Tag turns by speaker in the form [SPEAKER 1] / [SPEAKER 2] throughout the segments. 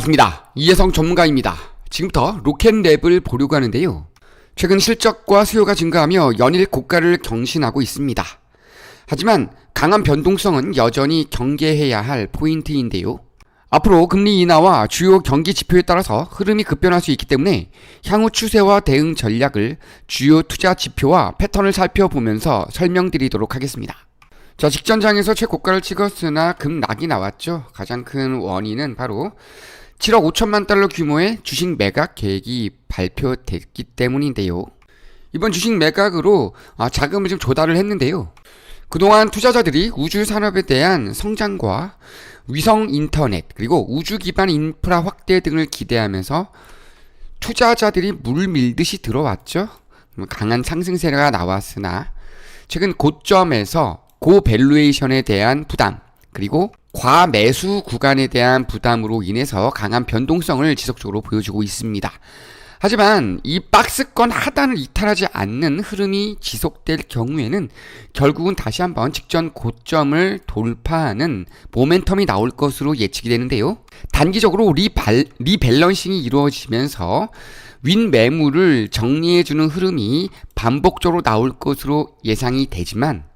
[SPEAKER 1] 반갑습니다. 이혜성 전문가입니다. 지금부터 로켓랩을 보려고 하는데요. 최근 실적과 수요가 증가하며 연일 고가를 경신하고 있습니다. 하지만 강한 변동성은 여전히 경계해야 할 포인트인데요. 앞으로 금리 인하와 주요 경기 지표에 따라서 흐름이 급변할 수 있기 때문에 향후 추세와 대응 전략을 주요 투자 지표와 패턴을 살펴보면서 설명드리도록 하겠습니다. 자, 직전장에서 최고가를 찍었으나 급락이 나왔죠. 가장 큰 원인은 바로 7억 5천만 달러 규모의 주식 매각 계획이 발표됐기 때문인데요. 이번 주식 매각으로 아, 자금을 좀 조달을 했는데요. 그동안 투자자들이 우주 산업에 대한 성장과 위성 인터넷 그리고 우주 기반 인프라 확대 등을 기대하면서 투자자들이 물 밀듯이 들어왔죠. 강한 상승세가 나왔으나 최근 고점에서 고밸류에이션에 대한 부담 그리고 과매수 구간에 대한 부담으로 인해서 강한 변동성을 지속적으로 보여주고 있습니다. 하지만 이 박스권 하단을 이탈하지 않는 흐름이 지속될 경우에는 결국은 다시 한번 직전 고점을 돌파하는 모멘텀이 나올 것으로 예측이 되는데요. 단기적으로 리발, 리밸런싱이 이루어지면서 윈 매물을 정리해주는 흐름이 반복적으로 나올 것으로 예상이 되지만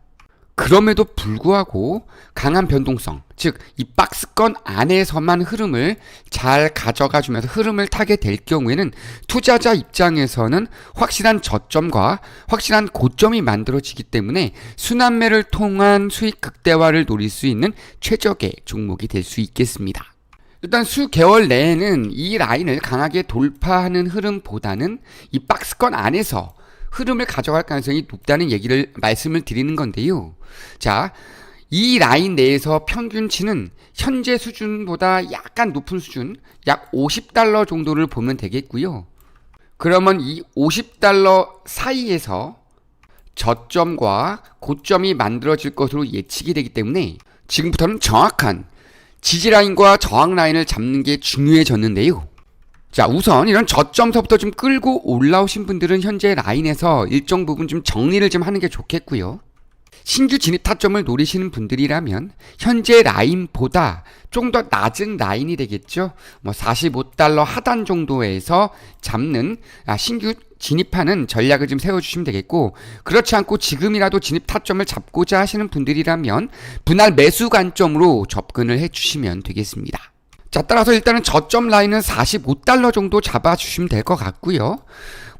[SPEAKER 1] 그럼에도 불구하고 강한 변동성, 즉 이 박스권 안에서만 흐름을 잘 가져가 주면서 흐름을 타게 될 경우에는 투자자 입장에서는 확실한 저점과 확실한 고점이 만들어지기 때문에 순환매를 통한 수익 극대화를 노릴 수 있는 최적의 종목이 될 수 있겠습니다. 일단 수개월 내에는 이 라인을 강하게 돌파하는 흐름보다는 이 박스권 안에서 흐름을 가져갈 가능성이 높다는 얘기를 말씀을 드리는 건데요. 자, 이 라인 내에서 평균치는 현재 수준보다 약간 높은 수준, 약 50달러 정도를 보면 되겠고요. 그러면 이 50달러 사이에서 저점과 고점이 만들어질 것으로 예측이 되기 때문에 지금부터는 정확한 지지 라인과 저항 라인을 잡는 게 중요해졌는데요. 자, 우선 이런 저점서부터 좀 끌고 올라오신 분들은 현재 라인에서 일정 부분 좀 정리를 좀 하는 게 좋겠고요. 신규 진입 타점을 노리시는 분들이라면 현재 라인보다 좀 더 낮은 라인이 되겠죠. 뭐 45달러 하단 정도에서 잡는 아, 신규 진입하는 전략을 좀 세워주시면 되겠고 그렇지 않고 지금이라도 진입 타점을 잡고자 하시는 분들이라면 분할 매수 관점으로 접근을 해주시면 되겠습니다. 자, 따라서 일단은 저점 라인은 45달러 정도 잡아주시면 될 것 같고요.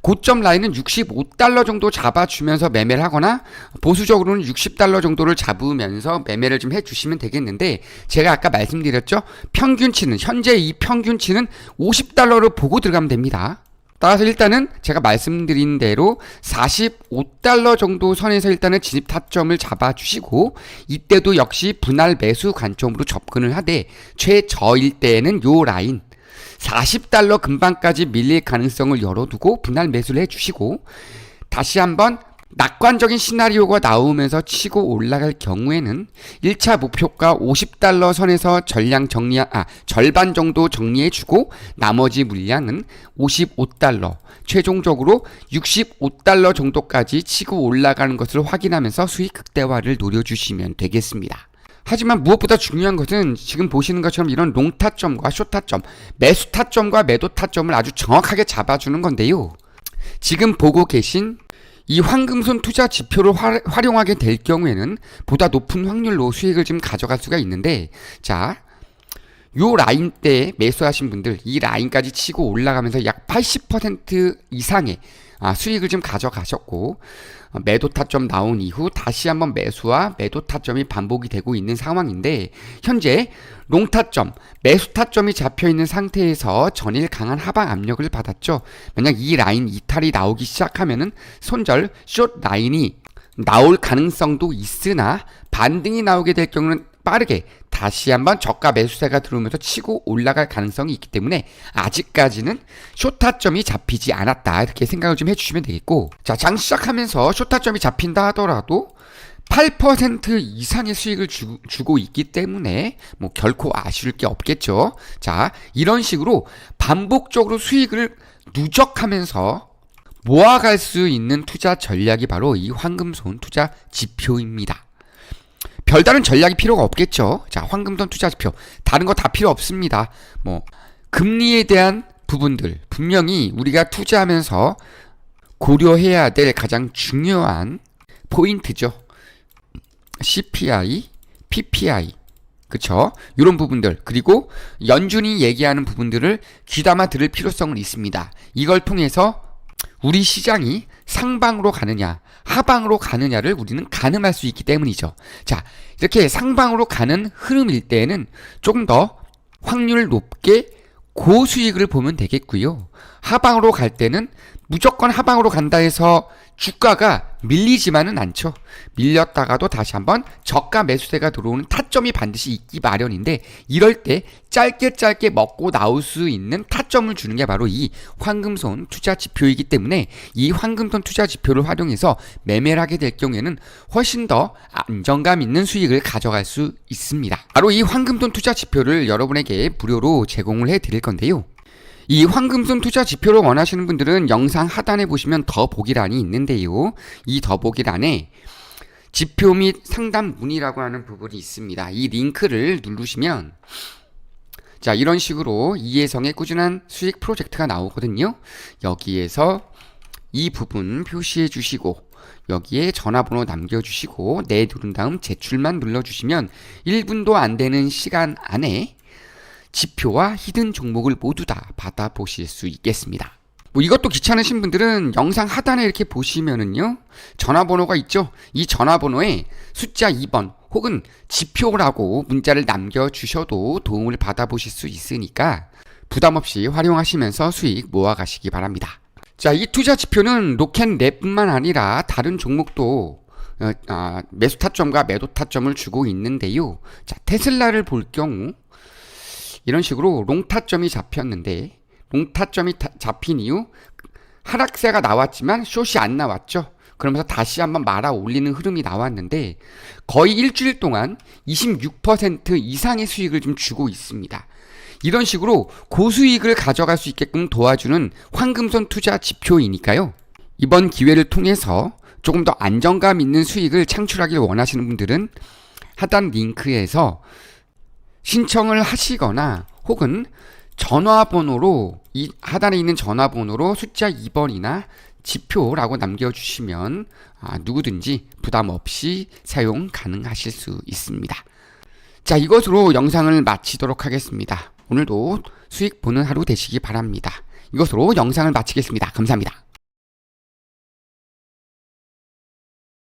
[SPEAKER 1] 고점 라인은 65달러 정도 잡아주면서 매매를 하거나 보수적으로는 60달러 정도를 잡으면서 매매를 좀 해주시면 되겠는데 제가 아까 말씀드렸죠. 평균치는 현재 이 평균치는 50달러를 보고 들어가면 됩니다. 따라서 일단은 제가 말씀드린 대로 45달러 정도 선에서 일단은 진입 타점을 잡아주시고 이때도 역시 분할 매수 관점으로 접근을 하되 최저일 때에는 요 라인 40달러 근방까지 밀릴 가능성을 열어두고 분할 매수를 해주시고 다시 한번 낙관적인 시나리오가 나오면서 치고 올라갈 경우에는 1차 목표가 50달러 선에서 전량 정리, 아, 절반 정도 정리해주고 나머지 물량은 55달러, 최종적으로 65달러 정도까지 치고 올라가는 것을 확인하면서 수익 극대화를 노려주시면 되겠습니다. 하지만 무엇보다 중요한 것은 지금 보시는 것처럼 이런 롱 타점과 쇼 타점, 매수 타점과 매도 타점을 아주 정확하게 잡아주는 건데요. 지금 보고 계신 이 황금손 투자 지표를 화, 활용하게 될 경우에는 보다 높은 확률로 수익을 좀 가져갈 수가 있는데 자, 요 라인 때 매수하신 분들 이 라인까지 치고 올라가면서 약 80% 이상의 아, 수익을 좀 가져가셨고 어, 매도 타점 나온 이후 다시 한번 매수와 매도 타점이 반복이 되고 있는 상황인데 현재 롱 타점, 매수 타점이 잡혀 있는 상태에서 전일 강한 하방 압력을 받았죠. 만약 이 라인 이탈이 나오기 시작하면은 손절 숏 라인이 나올 가능성도 있으나 반등이 나오게 될 경우는 빠르게 다시 한번 저가 매수세가 들어오면서 치고 올라갈 가능성이 있기 때문에 아직까지는 쇼타점이 잡히지 않았다 이렇게 생각을 좀 해주시면 되겠고 자 장 시작하면서 쇼타점이 잡힌다 하더라도 8% 이상의 수익을 주, 주고 있기 때문에 뭐 결코 아쉬울 게 없겠죠. 자, 이런 식으로 반복적으로 수익을 누적하면서 모아갈 수 있는 투자 전략이 바로 이 황금손 투자 지표입니다. 별다른 전략이 필요가 없겠죠. 자, 황금손 투자 지표. 다른 거 다 필요 없습니다. 뭐, 금리에 대한 부분들 분명히 우리가 투자하면서 고려해야 될 가장 중요한 포인트죠. CPI, PPI, 그쵸? 이런 부분들 그리고 연준이 얘기하는 부분들을 귀담아 들을 필요성은 있습니다. 이걸 통해서 우리 시장이 상방으로 가느냐, 하방으로 가느냐를 우리는 가늠할 수 있기 때문이죠. 자, 이렇게 상방으로 가는 흐름일 때에는 조금 더 확률 높게 고수익을 보면 되겠고요. 하방으로 갈 때는 무조건 하방으로 간다 해서 주가가 밀리지만은 않죠. 밀렸다가도 다시 한번 저가 매수세가 들어오는 타점이 반드시 있기 마련인데 이럴 때 짧게 짧게 먹고 나올 수 있는 타점을 주는 게 바로 이 황금손 투자 지표이기 때문에 이 황금손 투자 지표를 활용해서 매매를 하게 될 경우에는 훨씬 더 안정감 있는 수익을 가져갈 수 있습니다. 바로 이 황금손 투자 지표를 여러분에게 무료로 제공을 해 드릴 건데요. 이 황금손 투자 지표를 원하시는 분들은 영상 하단에 보시면 더보기란이 있는데요. 이 더보기란에 지표 및 상담 문의라고 하는 부분이 있습니다. 이 링크를 누르시면 자 이런 식으로 이해성의 꾸준한 수익 프로젝트가 나오거든요. 여기에서 이 부분 표시해 주시고 여기에 전화번호 남겨주시고 네 누른 다음 제출만 눌러주시면 1분도 안 되는 시간 안에 지표와 히든 종목을 모두 다 받아보실 수 있겠습니다. 뭐 이것도 귀찮으신 분들은 영상 하단에 이렇게 보시면은요 전화번호가 있죠? 이 전화번호에 숫자 2번 혹은 지표라고 문자를 남겨주셔도 도움을 받아보실 수 있으니까 부담없이 활용하시면서 수익 모아가시기 바랍니다. 자 이 투자 지표는 로켓랩뿐만 아니라 다른 종목도 어, 아, 매수 타점과 매도 타점을 주고 있는데요. 자 테슬라를 볼 경우 이런 식으로 롱타점이 잡혔는데 롱타점이 타- 잡힌 이후 하락세가 나왔지만 숏이 안 나왔죠. 그러면서 다시 한번 말아 올리는 흐름이 나왔는데 거의 일주일 동안 26% 이상의 수익을 좀 주고 있습니다. 이런 식으로 고수익을 가져갈 수 있게끔 도와주는 황금손 투자 지표이니까요. 이번 기회를 통해서 조금 더 안정감 있는 수익을 창출하길 원하시는 분들은 하단 링크에서 신청을 하시거나 혹은 전화번호로 이 하단에 있는 전화번호로 숫자 2번이나 지표라고 남겨주시면 아, 누구든지 부담 없이 사용 가능하실 수 있습니다. 자, 이것으로 영상을 마치도록 하겠습니다. 오늘도 수익 보는 하루 되시기 바랍니다. 이것으로 영상을 마치겠습니다. 감사합니다.